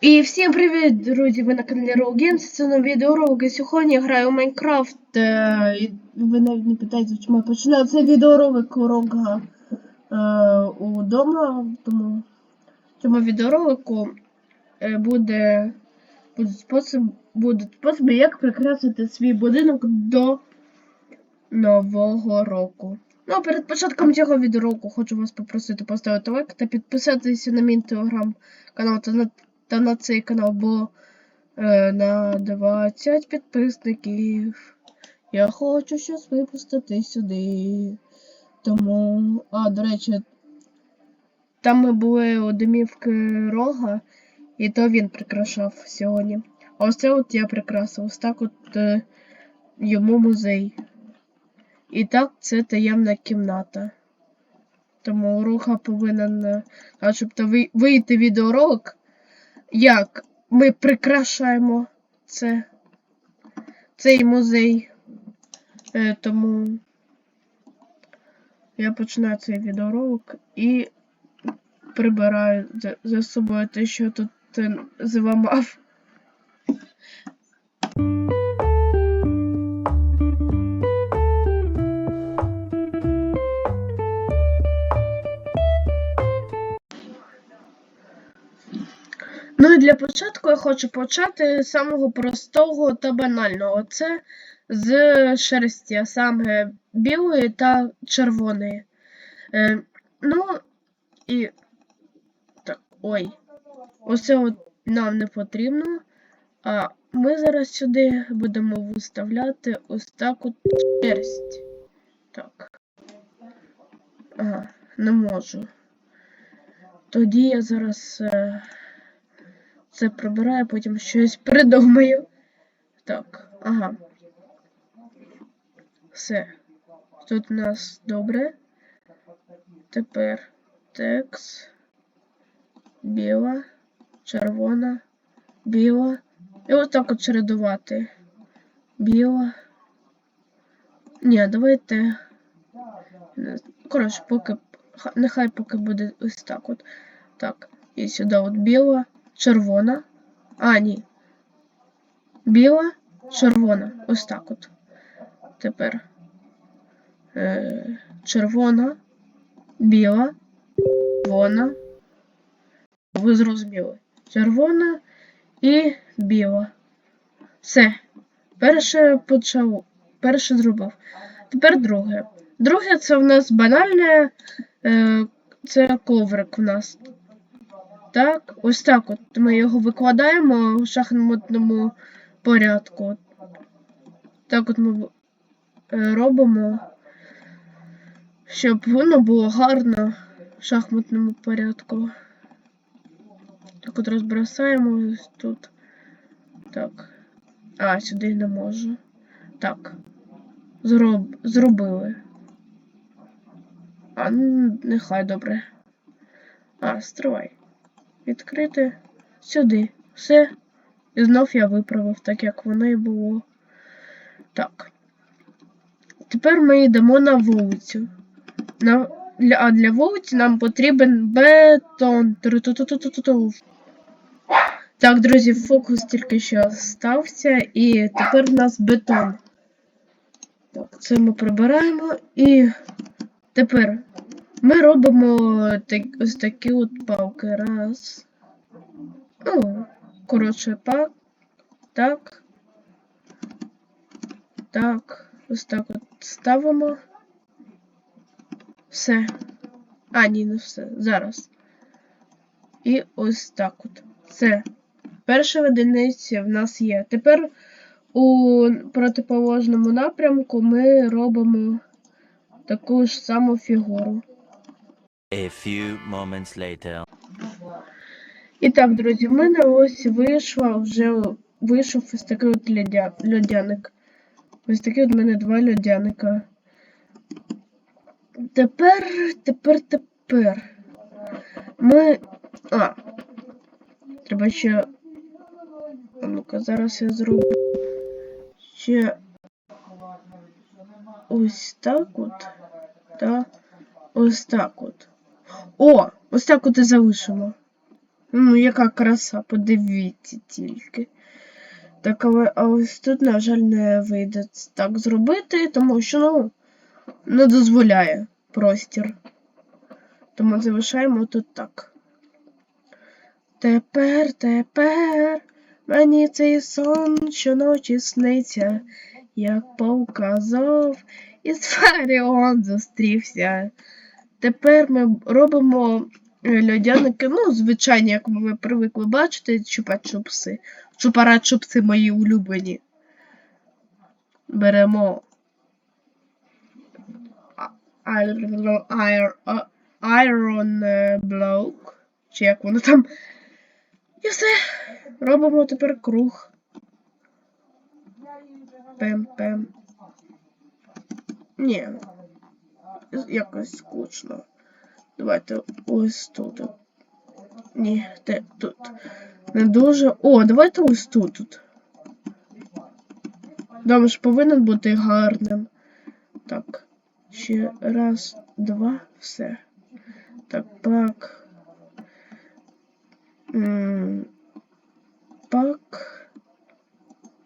І всім привіт, друзі! Ви на каналі Roll Це на відеоурок. І сьогодні я граю в Майнкрафт. І ви навіть не питаєте, чому я починаю цей відеоролик урока е, удома. Тому в цьому відеоролику е, буде, буде спосіб, будуть способи, як прикрасити свій будинок до Нового року. Ну, а перед початком цього відеороку хочу вас попросити поставити лайк та підписатися на мій телеграм-канал та та на цей канал було е, на 20 підписників. Я хочу щось випустити сюди. Тому. А, до речі, там ми були у домівки рога, і то він прикрашав сьогодні. А ось це от я прикрасив. Ось так от е, йому музей. І так, це таємна кімната. Тому руха повинен, е, начебто, ви- вийти відеоролик як ми прикрашаємо це, цей музей. Е, тому я починаю цей відеоролик і прибираю за, за собою те, що тут е, Ну і для початку я хочу почати з самого простого та банального. Це з шерсті, а саме білої та червоної. Е, ну і. Так, ой. Оце от нам не потрібно. А ми зараз сюди будемо виставляти ось так от шерсть. Так. Ага, не можу. Тоді я зараз. Е... Це прибираю, потім щось придумаю. Так, ага. Все. Тут у нас добре. Тепер текст. Біла, червона, біла. І ось так от чередувати. Біла. Ні, давайте. Коротше, поки. Нехай поки буде ось так от. Так. І сюди от біла червона. А, ні. Біла, червона. Ось так от. Тепер е, червона, біла, червона. Ви зрозуміли. Червона і біла. Все. Перше почав. Перше зробив. Тепер друге. Друге це в нас банальне. Е, це коврик у нас. Так, ось так от ми його викладаємо в шахматному порядку. Так от ми робимо, щоб воно було гарно в шахматному порядку. Так от розбросаємо ось тут. Так. А, сюди не можу. Так. Зроб... Зробили. А, ну, нехай добре. А, стривай відкрити сюди. Все. І знов я виправив, так як воно і було. Так. Тепер ми йдемо на вулицю. На, А для вулиці нам потрібен бетон. Так, друзі, фокус тільки що стався, і тепер в нас бетон. Так, це ми прибираємо і тепер ми робимо так, ось такі от палки. Раз. Ну, коротше, пак. Так. Так. Ось так от ставимо. Все. А, ні, не все. Зараз. І ось так от. Все. Перша одиниця в нас є. Тепер у протиположному напрямку ми робимо таку ж саму фігуру. A few moments later. І так, друзі, в мене ось вийшла вже вийшов ось такий от льодя, льодяник. Ось такі от мене два льодяника. Тепер, тепер, тепер. Ми. А. Треба ще. А ну-ка, зараз я зроблю. Ще. Ось так от. Та ось так от. О! Ось так от і залишимо. Ну, яка краса, подивіться тільки. Так, але а ось тут, на жаль, не вийде так зробити, тому що, ну, не дозволяє простір. Тому залишаємо тут так. Тепер, тепер мені цей сон щоночі сниться, як показав, і з Фаріон зустрівся. Тепер ми робимо е, льодяники, ну, звичайні, як ви привикли бачити, чупа-чупси. Чупара-чупси мої улюблені. Беремо Iron е, Block, чи як воно там. І все. Робимо тепер круг. Пем-пем. Ні. Якось скучно. Давайте ось тут. Ні, де тут. Не дуже. О, давайте ось тут. тут. Дом ж повинен бути гарним. Так. Ще раз, два, все. Так, пак. Пак.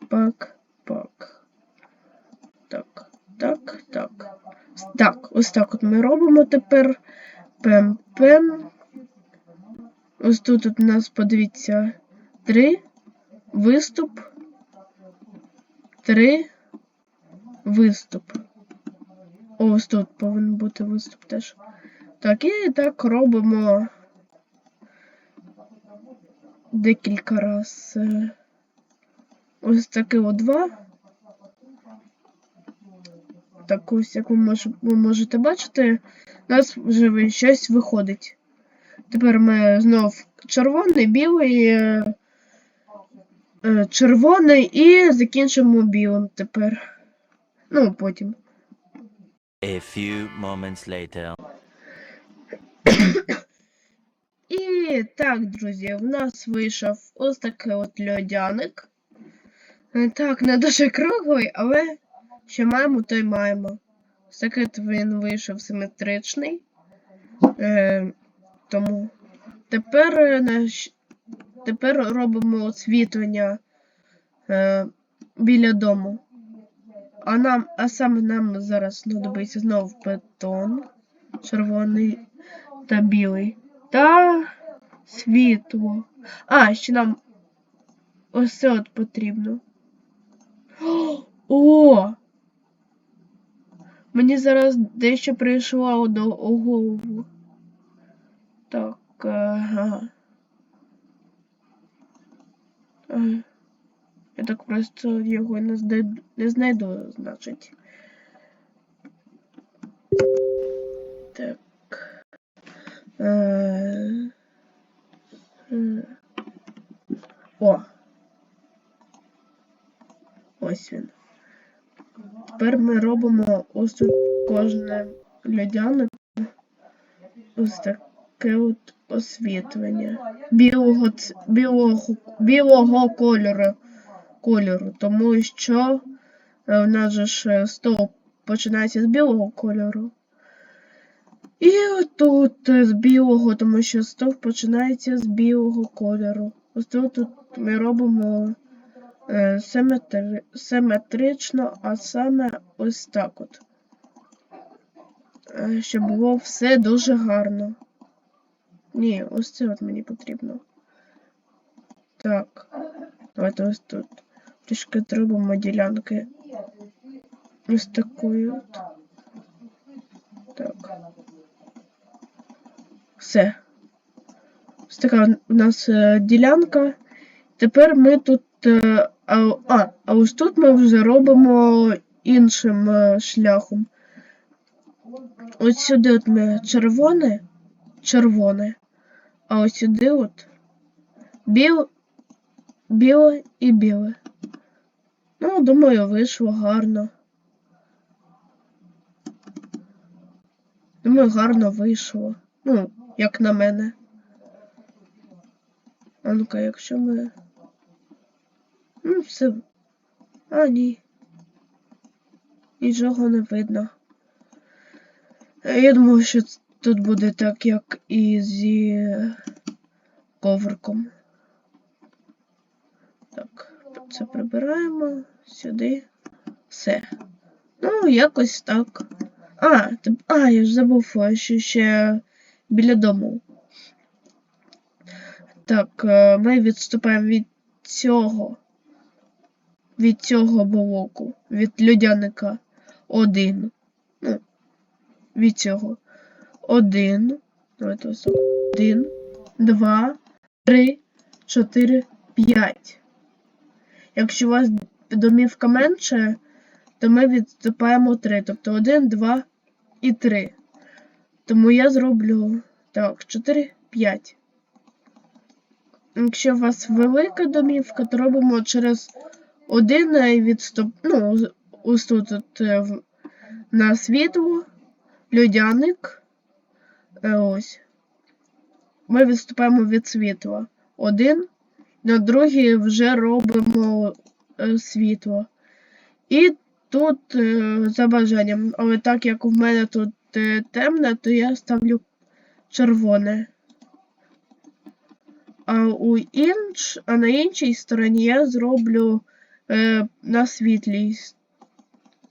Пак, пак. Так, так, так. Так, ось так от ми робимо тепер. Пем-пем. Ось тут от у нас, подивіться, три, виступ, три, виступ. О, ось тут повинен бути виступ теж. Так, і так робимо декілька раз. Ось таке от два. Так ось, як ви, мож, ви можете бачити, у нас вже щось виходить. Тепер ми знов червоний, білий, е, е, червоний і закінчимо білим тепер. Ну, потім. A few moments later. І так, друзі, в нас вийшов ось такий от льодяник. Е, Так, не дуже круглий, але що маємо, то й маємо. От він вийшов симетричний. Е, тому тепер, е, тепер робимо освітлення е, біля дому. А нам, а саме нам зараз знадобиться знову бетон, червоний та білий. Та світло. А, ще нам ось це от потрібно. О! Мені зараз дещо прийшло до голову. Так, ага. Ага. Я так просто його не знайду, не знайду, значить. Так. Е, е. О. Ось він. Тепер ми робимо ось тут кожне льодяник. Ось таке от освітлення. Білого, білого, білого кольору, кольору. Тому що е, в нас же ж стовп починається з білого кольору. І тут е, з білого, тому що стовп починається з білого кольору. Ось тут, ми робимо симетри... симетрично, а саме ось так от. Е, щоб було все дуже гарно. Ні, ось це от мені потрібно. Так. Давайте ось тут. Трішки зробимо ділянки. Ось такою от. Так. Все. Ось така у нас е, ділянка. Тепер ми тут. Е, а, а, ось тут ми вже робимо іншим е, шляхом. Ось сюди от ми червоне, червоне, а ось сюди от біл, біле і біле. Ну, думаю, вийшло гарно. Думаю, гарно вийшло. Ну, як на мене. А ну-ка, якщо ми. Ну, все. А, ні. Нічого не видно. Я думаю, що тут буде так, як і зі ковриком. Так, це прибираємо сюди. Все. Ну, якось так. А, а, я ж забув, що ще біля дому. Так, е, ми відступаємо від цього. Від цього блоку. Від людяника. Один. Ну, від цього. Один. Давайте ось так. Один, два, три, чотири, п'ять. Якщо у вас домівка менше, то ми відступаємо три. Тобто один, два і три. Тому я зроблю так, 4, 5. Якщо у вас велика домівка, то робимо через один відступ. Ну, ось тут от, е, на світло, льодяник. Е, Ось. Ми відступаємо від світла. Один. На другий вже робимо е, світло. І тут за бажанням. Але так як в мене тут темне, то я ставлю червоне. А, у інш, а на іншій стороні я зроблю е, на світлій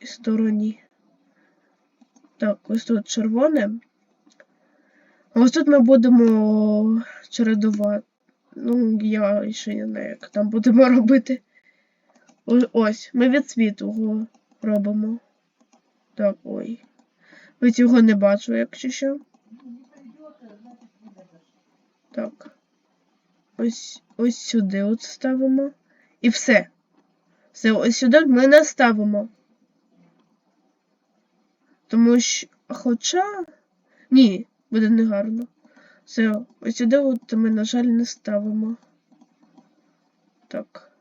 стороні. Так, ось тут червоне. А ось тут ми будемо чередувати. Ну, я ще не знаю, як там будемо робити. Ось, ми від світлого робимо. Так, ой. Ви цього не бачу, якщо що. Так. Ось, ось сюди от ставимо. І все. Все, ось сюди ми не ставимо. Тому що. Хоча. Ні, буде негарно. Все, ось сюди от ми, на жаль, не ставимо. Так.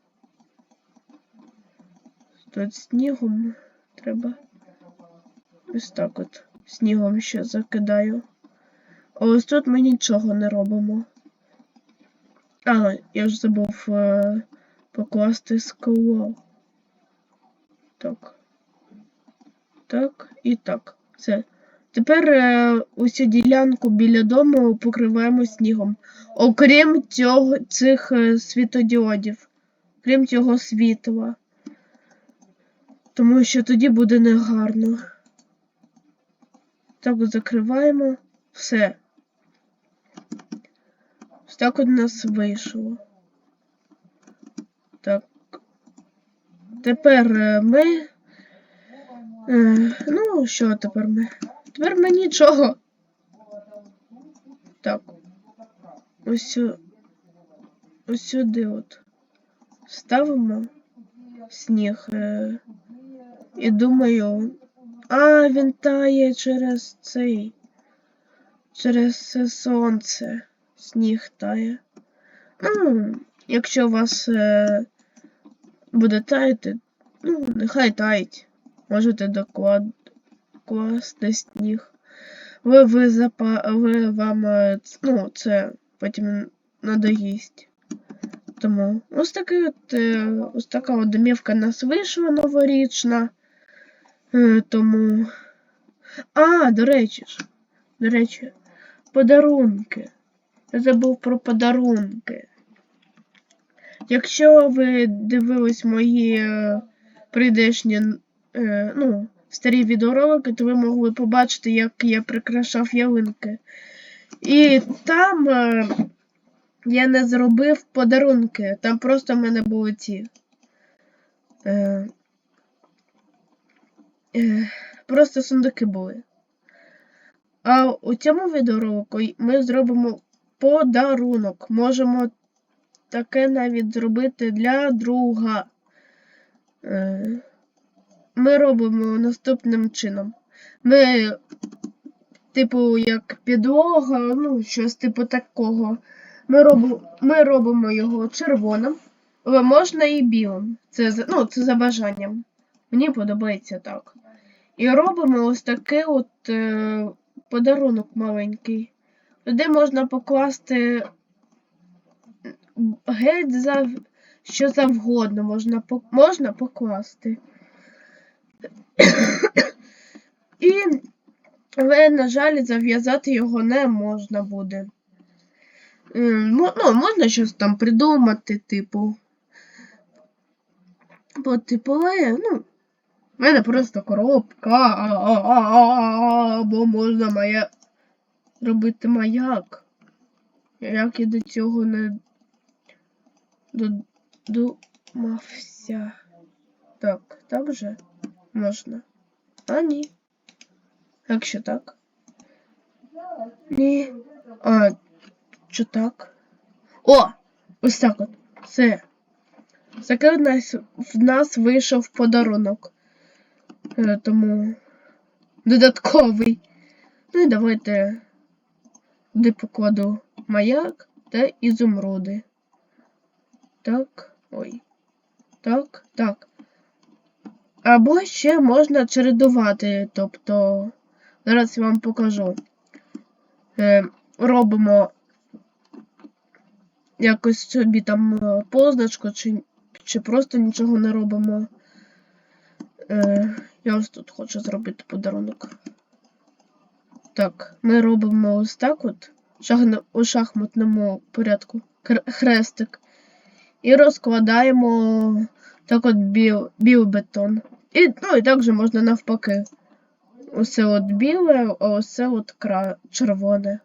Тут снігом треба. Ось так от. Снігом ще закидаю. Ось тут ми нічого не робимо. А, я ж забув е, покласти скло. Так. Так і так. Все. Тепер е, усю ділянку біля дому покриваємо снігом. Окрім цього, цих е, світодіодів. Крім цього світла. Тому що тоді буде негарно. Так закриваємо. Все. Ось так от у нас вийшло. Так. Тепер е, ми. Е, ну, що тепер ми? Тепер ми нічого. Так. Ось, сюди от. Ставимо сніг. Е, і думаю. А, він тає через цей. Через це сонце. Сніг тає. Ну, якщо вас е, буде таяти, ну, нехай таїть. Можете доклад... класти сніг. Ви, ви, запа... ви вам е, ну, це потім надоїсть. Тому ось такий от, е, ось така от домівка нас вийшла новорічна. Е, тому. А, до речі ж. До речі, подарунки. Я забув про подарунки. Якщо ви дивились мої е, прийдешні е, ну, старі відеоролики, то ви могли побачити, як я прикрашав ялинки. І там е, я не зробив подарунки. Там просто в мене були ці. Просто сундуки були. А у цьому відеоролику ми зробимо подарунок. Можемо таке навіть зробити для друга. Е, Ми робимо наступним чином. Ми, типу, як підлога, ну, щось типу такого. Ми робимо, ми робимо його червоним, але можна і білим. Це, ну, це за бажанням. Мені подобається так. І робимо ось такий от е, подарунок маленький. Туди можна покласти геть за що завгодно можна, можна покласти. І, але, на жаль, зав'язати його не можна буде. Ну, можна щось там придумати, типу. Бо, типу, але, ну, в мене просто коробка, а-а-а-а-а, бо можна моя робити маяк. Як я до цього не додумався. Так, так вже можна. А ні. Якщо так. Ні. А, що так? О! Ось так от. Все. Таке в нас, в нас вийшов подарунок. Е, тому додатковий. Ну і давайте де покладу маяк та ізумруди. Так. Ой. Так, так. Або ще можна чередувати. Тобто, зараз я вам покажу. Е, робимо якось собі там е, позначку, чи, чи просто нічого не робимо. Е, я ось тут хочу зробити подарунок. Так, ми робимо ось так от у шахматному порядку хрестик. І розкладаємо так от біл, білбетон. І, ну, і також можна навпаки. Усе от біле, а усе от кра... червоне.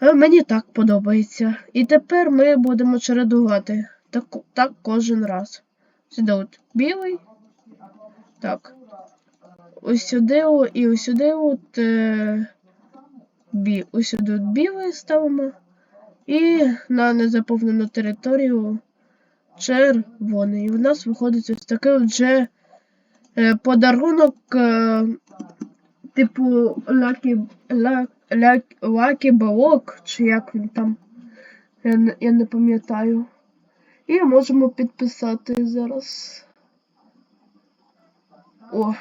А мені так подобається. І тепер ми будемо чередувати. Так, так кожен раз. Сюди от білий. Так. Ось і ось сюди от е, бі, ось от білий ставимо. І на незаповнену територію червоний. І в нас виходить ось такий вже е, подарунок, е, типу Lucky, Lucky, Lucky, Block, чи як він там. Я я не пам'ятаю. І можемо підписати зараз. О.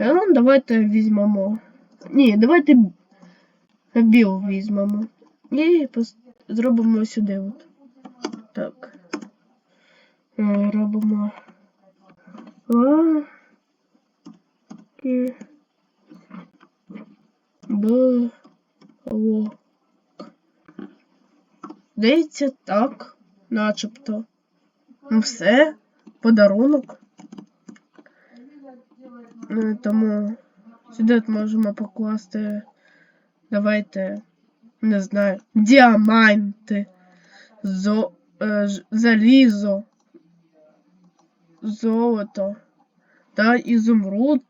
Е, Ну, давайте візьмемо. Ні, давайте біл візьмемо. І зробимо сюди от. Так. Е, Робимо. А. Ки. Б. О. Здається, так. Начебто. Ну все. Подарунок. Ну, тому сюди можемо покласти. Давайте. Не знаю. Діаманти. Зо, е, залізо. Золото. Та ізумруд.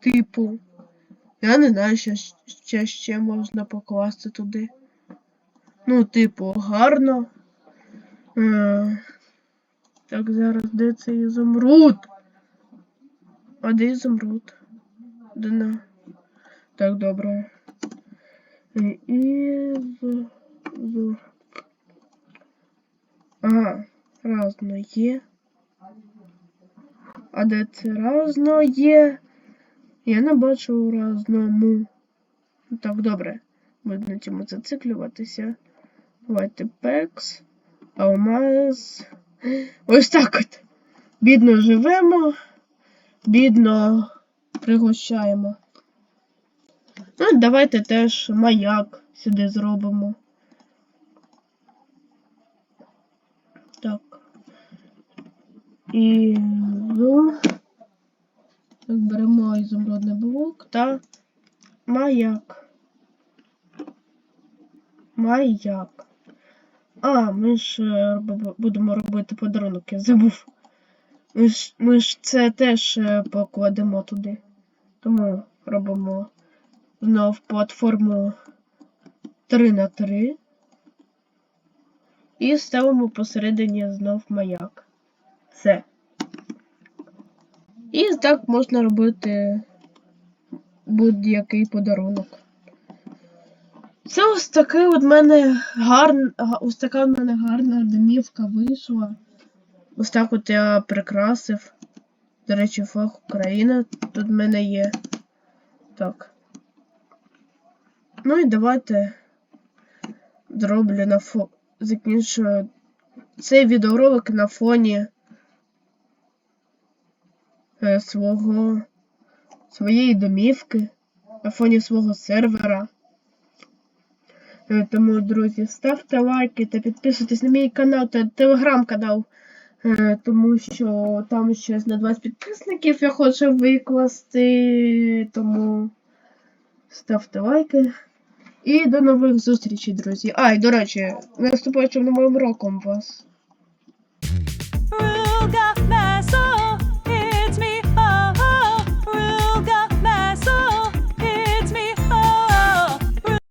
Типу. Я не знаю, що ще, ще можна покласти туди. Ну, типу, гарно. Е, так, зараз де цей ізумруд? А де ізумруд? Де на? Так, добре. І з. Ага, разно є. А де це разно є? Я не бачу у разному. Так, добре. Буду на цьому зациклюватися. Давайте пекс. Алмаз. Ось так от. Бідно живемо. Бідно пригощаємо. Ну, давайте теж маяк сюди зробимо. Так. І ну, так, беремо ізумрудний блок та маяк. Маяк. А, ми ж е, будемо робити подарунок, я забув. Ми ж, ми ж це теж е, покладемо туди. Тому робимо знов платформу 3 на 3 І ставимо посередині знов маяк. Все. І так можна робити будь-який подарунок. Це ось такий от мене гарн... ось така в мене гарна домівка вийшла. Ось так от я прикрасив. До речі, флаг України тут в мене є. Так. Ну і давайте зроблю на фо... закінчу цей відеоролик на фоні е, свого своєї домівки, на фоні свого сервера. Е, Тому, друзі, ставте лайки та підписуйтесь на мій канал та телеграм-канал. Е, Тому що там ще на 20 підписників я хочу викласти. Тому ставте лайки. І до нових зустрічей, друзі. А, і до речі, наступаючим новим роком вас.